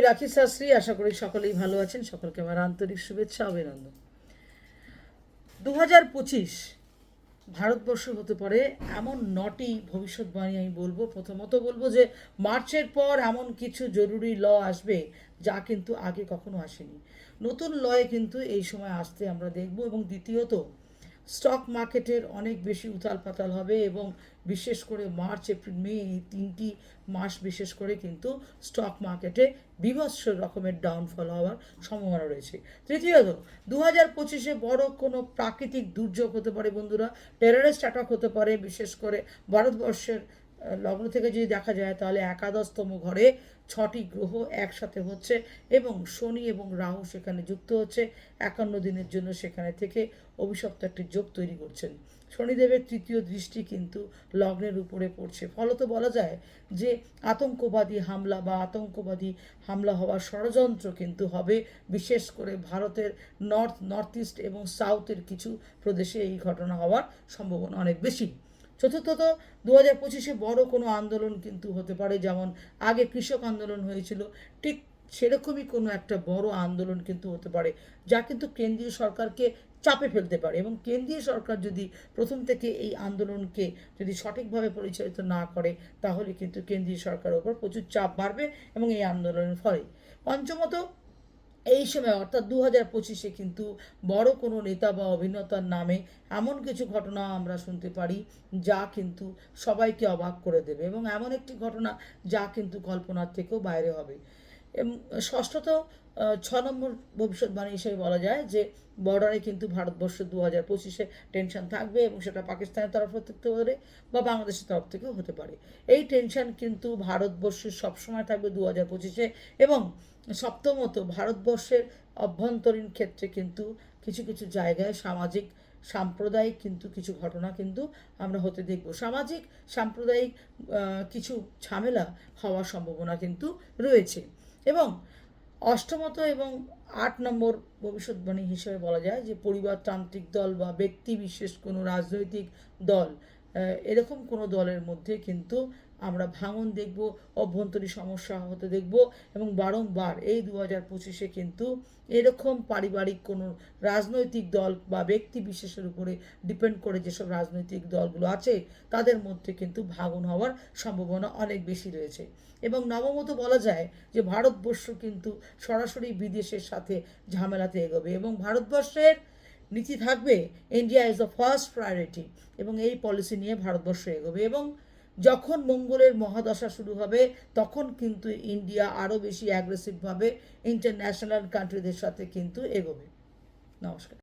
আমি রাখি শাস্ত্রী, আশা করি সকলেই ভালো আছেন। সকলকে আমার আন্তরিক শুভেচ্ছা, অভিনন্দন। দু হাজার পঁচিশ ভারতবর্ষ হতে পারে এমন নটি ভবিষ্যৎবাণী আমি বলব। প্রথমত বলব যে, মার্চের পর এমন কিছু জরুরি ল আসবে যা কিন্তু আগে কখনো আসেনি। নতুন লয়ে কিন্তু এই সময় আসতে আমরা দেখব এবং দ্বিতীয়ত স্টক মার্কেটের অনেক বেশি উথাল পাতাল হবে এবং বিশেষ করে মার্চ, এপ্রিল, মে এই তিনটি মাস বিশেষ করে কিন্তু স্টক মার্কেটে বিভৎস রকমের ডাউনফল হওয়ার সম্ভাবনা রয়েছে। তৃতীয়ত দু হাজার পঁচিশে বড় কোনো প্রাকৃতিক দুর্যোগ হতে পারে বন্ধুরা। টেররিস্ট অ্যাটাক হতে পারে, বিশেষ করে ভারতবর্ষের লগ্ন থেকে যদি দেখা যায় তাহলে একাদশতম ঘরে ছটি গ্রহ একসাথে হচ্ছে এবং শনি এবং রাহু সেখানে যুক্ত হচ্ছে। একান্ন দিনের জন্য সেখানে থেকে অভিশপ্ত একটি যোগ তৈরি করছেন। শনিদেবের তৃতীয় দৃষ্টি কিন্তু লগ্নের উপরে পড়ছে। ফলত বলা যায় যে আতঙ্কবাদী হামলা বা আতঙ্কবাদী হামলা হওয়ার ষড়যন্ত্র কিন্তু হবে। বিশেষ করে ভারতের নর্থ নর্থ ইস্ট এবং সাউথের কিছু প্রদেশে এই ঘটনা হওয়ার সম্ভাবনা অনেক বেশি। চতুর্থত দু হাজার পঁচিশে বড় কোনো আন্দোলন কিন্তু হতে পারে, যেমন আগে কৃষক আন্দোলন হয়েছিল, ঠিক সেরকমই কোনো একটা বড় আন্দোলন কিন্তু হতে পারে, যা কিন্তু কেন্দ্রীয় সরকারকে চাপে ফেলতে পারে এবং কেন্দ্রীয় সরকার যদি প্রথম থেকে এই আন্দোলনকে যদি সঠিকভাবে পরিচালিত না করে, তাহলে কিন্তু কেন্দ্রীয় সরকারের ওপর প্রচুর চাপ বাড়বে এবং এই আন্দোলনের ফলে। পঞ্চমত এই সময়, অর্থাৎ দু হাজার পঁচিশে কিন্তু বড় কোনো নেতা বা অভিনেতার নামে এমন কিছু ঘটনা আমরা শুনতে পারি যা কিন্তু সবাইকে অবাক করে দেবে এবং এমন একটি ঘটনা যা কিন্তু কল্পনার থেকেও বাইরে হবে। ষষ্ঠত ছ নম্বর ভবিষ্যৎবাণী হিসেবে বলা যায় যে, বর্ডারে কিন্তু ভারতবর্ষ দু হাজার পঁচিশে টেনশন থাকবে এবং সেটা পাকিস্তানের তরফ থেকে হতে বা বাংলাদেশের তরফ থেকেও হতে পারে। এই টেনশন কিন্তু ভারতবর্ষের সবসময় থাকবে দু হাজার পঁচিশে এবং সপ্তমত, ভারতবর্ষের অভ্যন্তরীণ ক্ষেত্রে কিন্তু কিছু কিছু জায়গায় সামাজিক, সাম্প্রদায়িক কিন্তু কিছু ঘটনা কিন্তু আমরা হতে দেখব। সামাজিক, সাম্প্রদায়িক কিছু ঝামেলা হওয়ার সম্ভাবনা কিন্তু রয়েছে। এবং অষ্টমত এবং আট নম্বর ভবিষ্যৎবাণী হিসেবে বলা যায় যে পরিবারতান্ত্রিক দল বা ব্যক্তি বিশেষ কোনো রাজনৈতিক দল এরকম কোনো দলের মধ্যে কিন্তু আমরা ভাঙন দেখব, অভ্যন্তরীণ সমস্যা হতে দেখব এবং বারংবার এই দু হাজার পঁচিশে কিন্তু এরকম পারিবারিক কোনো রাজনৈতিক দল বা ব্যক্তি বিশেষের উপরে ডিপেন্ড করে যেসব রাজনৈতিক দলগুলো আছে, তাদের মধ্যে কিন্তু ভাঙন হওয়ার সম্ভাবনা অনেক বেশি রয়েছে। এবং নবমত বলা যায় যে ভারতবর্ষ কিন্তু সরাসরি বিদেশের সাথে ঝামেলাতে এগোবে এবং ভারতবর্ষের নীতি থাকবে India is the first priority এবং এই পলিসি নিয়ে ভারতবর্ষ এগোবে এবং যখন মঙ্গলের মহাদশা শুরু হবে, তখন কিন্তু ইন্ডিয়া আরও বেশি অ্যাগ্রেসিভভাবে ইন্টারন্যাশনাল কান্ট্রিদের সাথে কিন্তু এগোবে। নমস্কার।